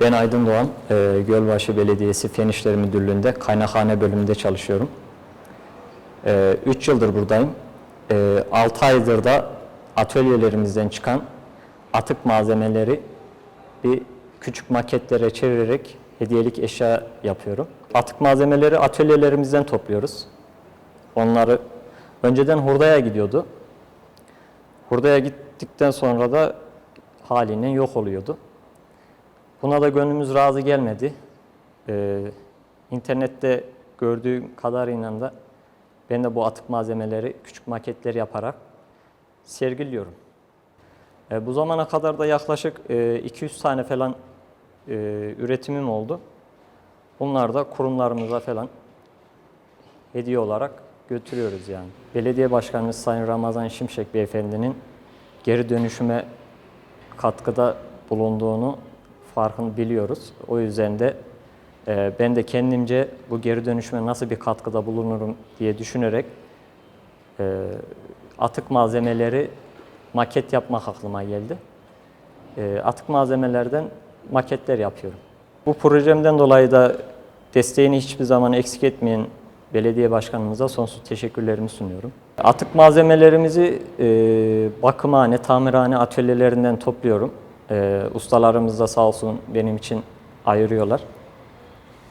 Ben Aydın Doğan, e, Gölbaşı Belediyesi Fen İşleri Müdürlüğü'nde kaynakhane bölümünde çalışıyorum. 3 yıldır buradayım. 6 aydır da atölyelerimizden çıkan atık malzemeleri bir küçük maketlere çevirerek hediyelik eşya yapıyorum. Atık malzemeleri atölyelerimizden topluyoruz. Onları önceden hurdaya gidiyordu. Hurdaya gittikten sonra da halinden yok oluyordu. Buna da gönlümüz razı gelmedi. Ee, internette gördüğüm kadarıyla da ben de bu atık malzemeleri küçük maketler yaparak sergiliyorum. E, bu zamana kadar da yaklaşık e, 200 tane falan e, üretimim oldu. Bunlar da kurumlarımıza falan hediye olarak götürüyoruz yani. Belediye Başkanımız Sayın Ramazan Şimşek Beyefendinin geri dönüşüme katkıda bulunduğunu farkını biliyoruz. O yüzden de e, ben de kendimce bu geri dönüşüme nasıl bir katkıda bulunurum diye düşünerek e, atık malzemeleri maket yapmak aklıma geldi. E, atık malzemelerden maketler yapıyorum. Bu projemden dolayı da desteğini hiçbir zaman eksik etmeyen belediye başkanımıza sonsuz teşekkürlerimi sunuyorum. Atık malzemelerimizi e, bakımhane, tamirhane atölyelerinden topluyorum. E, ustalarımız da sağ olsun benim için ayırıyorlar.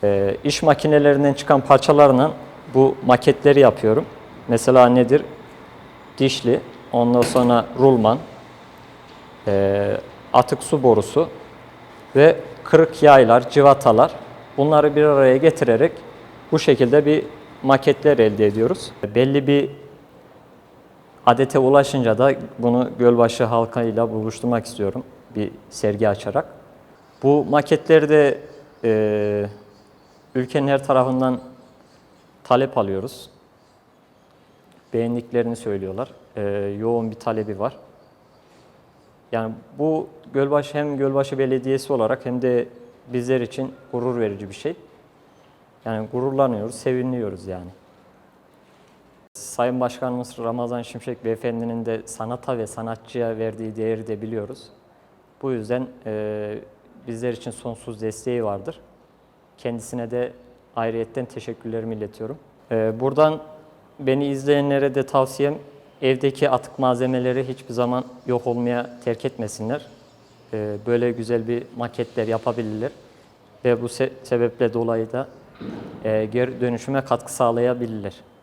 E, iş makinelerinden çıkan parçalarla bu maketleri yapıyorum. Mesela nedir? Dişli, ondan sonra rulman, e, atık su borusu ve kırık yaylar, civatalar bunları bir araya getirerek bu şekilde bir maketler elde ediyoruz. Belli bir adete ulaşınca da bunu Gölbaşı halkıyla buluşturmak istiyorum bir sergi açarak. Bu maketleri de e, ülkenin her tarafından talep alıyoruz. Beğendiklerini söylüyorlar. E, yoğun bir talebi var. Yani bu Gölbaşı hem Gölbaşı Belediyesi olarak hem de bizler için gurur verici bir şey. Yani gururlanıyoruz, seviniyoruz yani. Sayın Başkanımız Ramazan Şimşek Beyefendinin de sanata ve sanatçıya verdiği değeri de biliyoruz. Bu yüzden e, bizler için sonsuz desteği vardır. Kendisine de ayrıyetten teşekkürlerimi iletiyorum. E, buradan beni izleyenlere de tavsiyem evdeki atık malzemeleri hiçbir zaman yok olmaya terk etmesinler. E, böyle güzel bir maketler yapabilirler ve bu se- sebeple dolayı da e, geri dönüşüme katkı sağlayabilirler.